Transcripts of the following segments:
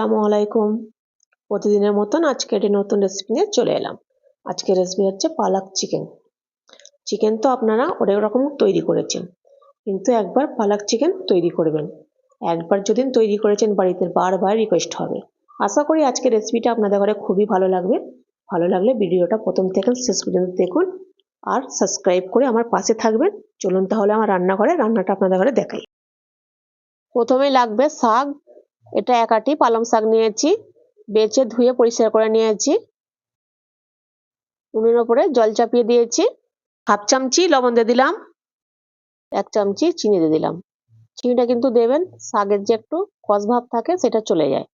আসসালামু আলাইকুম। প্রতিদিনের মতন আজকে একটি নতুন রেসিপি নিয়ে চলে এলাম। আজকের রেসিপি হচ্ছে পালাক চিকেন চিকেন তো আপনারা অনেক রকম তৈরি করেছেন, কিন্তু একবার পালাক চিকেন তৈরি করবেন। একবার যদি তৈরি করেছেন, বাড়িতে বারবার রিকোয়েস্ট হবে। আশা করি আজকের রেসিপিটা আপনাদের ঘরে খুবই ভালো লাগবে। ভালো লাগলে ভিডিওটা প্রথম থেকে শেষ পর্যন্ত দেখুন আর সাবস্ক্রাইব করে আমার পাশে থাকবেন। চলুন তাহলে আমার রান্নাঘরে রান্নাটা আপনাদের ঘরে দেখাই। প্রথমে লাগবে শাক এটা এক আটি পালং শাক নিয়েছি, বেছে ধুয়ে পরিষ্কার করে নিয়েছি। উনুনের ওপরে জল চাপিয়ে দিয়েছি। হাফ চামচি লবণ দিয়ে দিলাম, এক চামচি চিনি দিয়ে দিলাম। চিনিটা কিন্তু দেবেন, শাকের যে একটু কষ ভাব থাকে সেটা চলে যায়।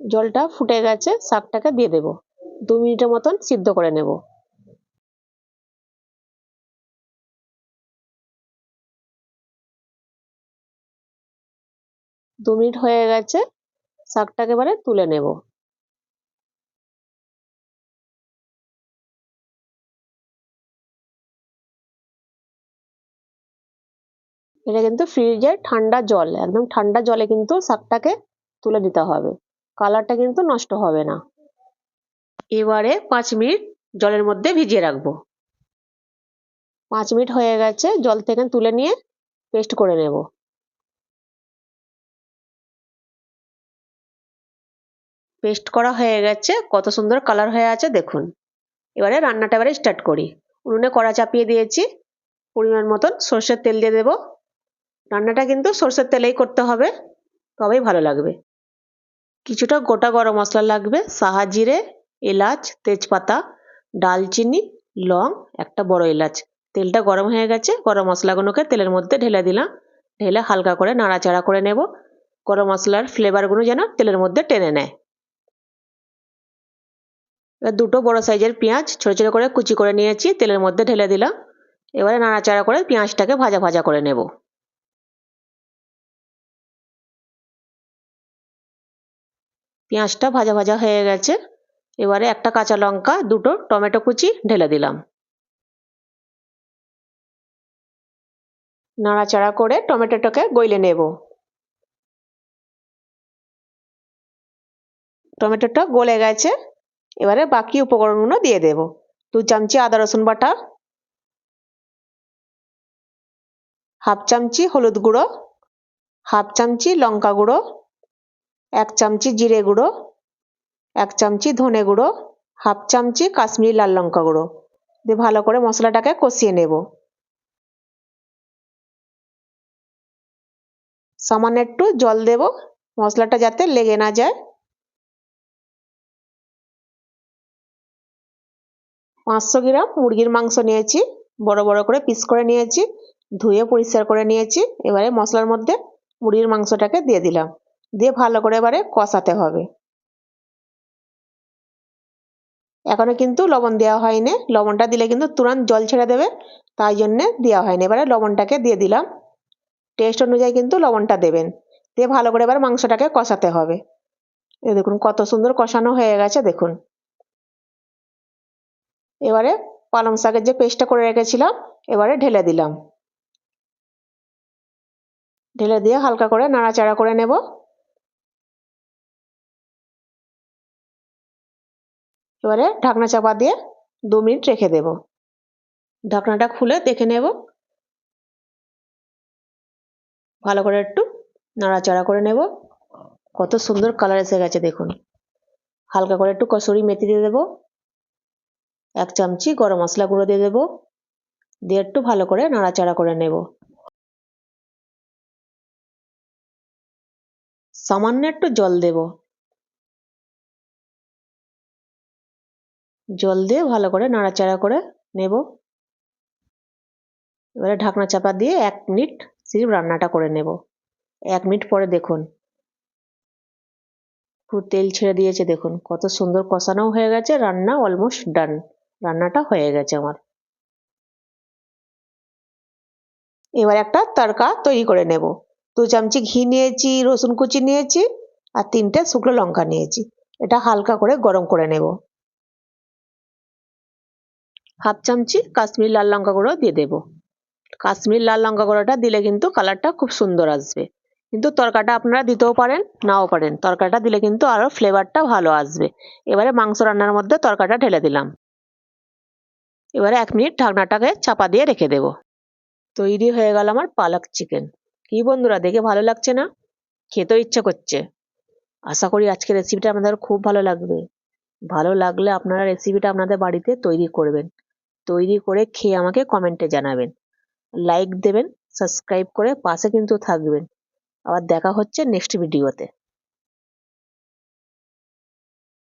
জলটা ফুটে গেছে, শাকটাকে দিয়ে দেব। দু মিনিটের মতন সিদ্ধ করে নেব। দু মিনিট হয়ে গেছে, শাকটাকে এবারে তুলে নেব। এটা কিন্তু ফ্রিজের ঠান্ডা জল, একদম ঠান্ডা জলে কিন্তু শাকটাকে তুলে দিতে হবে। কালারটা কিন্তু নষ্ট হবে না। এবারে পাঁচ মিনিট জলের মধ্যে ভিজিয়ে রাখব। পাঁচ মিনিট হয়ে গেছে, জল থেকে তুলে নিয়ে পেস্ট করে নেব। পেস্ট করা হয়ে গেছে, কত সুন্দর কালার হয়ে আছে, দেখুন। এবারে রান্নাটা এবারে স্টার্ট করি। উনুনে কড়া চাপিয়ে দিয়েছি, পরিমাণ মতন সর্ষের তেল দিয়ে দেব। রান্নাটা কিন্তু সর্ষের তেলেই করতে হবে, তবেই ভালো লাগবে। কিছুটা গোটা গরম মশলা লাগবে, সাহা জিরে, এলাচ, তেজপাতা, ডালচিনি, লং, একটা বড় এলাচ। তেলটা গরম হয়ে গেছে, গরম মশলাগুলোকে তেলের মধ্যে ঢেলে দিলাম। ঢেলে হালকা করে নাড়াচাড়া করে নেব। গরম মশলার ফ্লেভারগুলো যেন তেলের মধ্যে টেনে নেয়। দুটো বড় সাইজের পেঁয়াজ ছোটো ছোটো করে কুচি করে নিয়েছি, তেলের মধ্যে ঢেলে দিলাম। এবারে নাড়াচাড়া করে পেঁয়াজটাকে ভাজা ভাজা করে নেব। পেঁয়াজটা ভাজা ভাজা হয়ে গেছে। এবারে একটা কাঁচা লঙ্কা, দুটো টমেটো কুচি ঢেলে দিলাম। নাড়াচাড়া করে টমেটোটাকে গইলে নেব। টমেটোটা গলে গেছে। এবারে বাকি উপকরণগুলো দিয়ে দেব। দু চামচি আদা রসুন বাটা, হাফ চামচি হলুদ গুঁড়ো, হাফ চামচি লঙ্কা গুঁড়ো, এক চামচি জিরে গুঁড়ো, এক চামচি ধনে গুঁড়ো, হাফ চামচি কাশ্মীরি লাল লঙ্কা গুঁড়ো। দিয়ে ভালো করে মশলাটাকে কষিয়ে নেব। সামান্য একটু জল দেব। মশলাটা যাতে লেগে না যায়। পাঁচশো গ্রাম মুরগির মাংস নিয়েছি, বড় বড় করে পিস করে নিয়েছি, ধুয়ে পরিষ্কার করে নিয়েছি, এবারে মশলার মধ্যে মুরগির মাংসটাকে দিয়ে দিলাম, দিয়ে ভালো করে এবারে কষাতে হবে। এখনও কিন্তু লবণ দেওয়া হয়নি, লবণটা দিলে কিন্তু তুরন্ত জল ছেড়ে দেবে, তাই জন্যে দেওয়া হয়নি, এবারে লবণটাকে দিয়ে দিলাম। টেস্ট অনুযায়ী কিন্তু লবণটা দেবেন, দিয়ে ভালো করে এবার মাংসটাকে কষাতে হবে। এ দেখুন কত সুন্দর কষানো হয়ে গেছে, দেখুন। এবারে পালং শাকের যে পেস্টটা করে রেখেছিলাম, এবারে ঢেলে দিলাম। ঢেলে দিয়ে হালকা করে নাড়াচাড়া করে নেব। এবারে ঢাকনা চাপা দিয়ে দু মিনিট রেখে দেব। ঢাকনাটা খুলে দেখে নেব। ভালো করে একটু নাড়াচাড়া করে নেব। কত সুন্দর কালার এসে গেছে দেখুন। হালকা করে একটু কসুরি মেথি দিয়ে দেবো। এক চামচি গরম মশলা গুঁড়ো দিয়ে দেবো। দিয়ে একটু ভালো করে নাড়াচাড়া করে নেব। সামান্য একটু জল দেব। জল দিয়ে ভালো করে নাড়াচাড়া করে নেব। এবারে ঢাকনা চাপা দিয়ে এক মিনিট সিরিপ রান্নাটা করে নেব। এক মিনিট পরে দেখুন। পুরো তেল ছেড়ে দিয়েছে, দেখুন। কত সুন্দর কষানোও হয়ে গেছে, রান্না অলমোস্ট ডান। রান্নাটা হয়ে গেছে আমার। এবার একটা তড়কা তৈরি করে নেব। দু চামচি ঘি নিয়েছি, রসুন কুচি নিয়েছি আর তিনটে শুকনো লঙ্কা নিয়েছি। এটা হালকা করে গরম করে নেব। হাফ চামচি কাশ্মীরি লাল লঙ্কা গুঁড়ো দিয়ে দেব। কাশ্মীর লাল লঙ্কা গুঁড়োটা দিলে কিন্তু কালারটা খুব সুন্দর আসবে। কিন্তু তরকাটা আপনারা দিতেও পারেন, নাও পারেন। তরকাটা দিলে কিন্তু আরও ফ্লেভারটা ভালো আসবে। এবারে মাংস রান্নার মধ্যে তরকাটা ঢেলে দিলাম। এবারে এক মিনিট ঢাকনাটাকে চাপা দিয়ে রেখে দেব। তৈরি হয়ে গেল আমার পালক চিকেন কি বন্ধুরা, দেখে ভালো লাগছে না? খেতেও ইচ্ছা করছে। আশা করি আজকের রেসিপিটা আপনাদের খুব ভালো লাগবে। ভালো লাগলে আপনারা রেসিপিটা আপনাদের বাড়িতে তৈরি করবেন। তৈরি করে খেয়ে আমাকে কমেন্টে জানাবেন। লাইক দেবেন সাবস্ক্রাইব করে পাশে কিন্তু থাকবেন। আবার দেখা হচ্ছে নেক্সট ভিডিওতে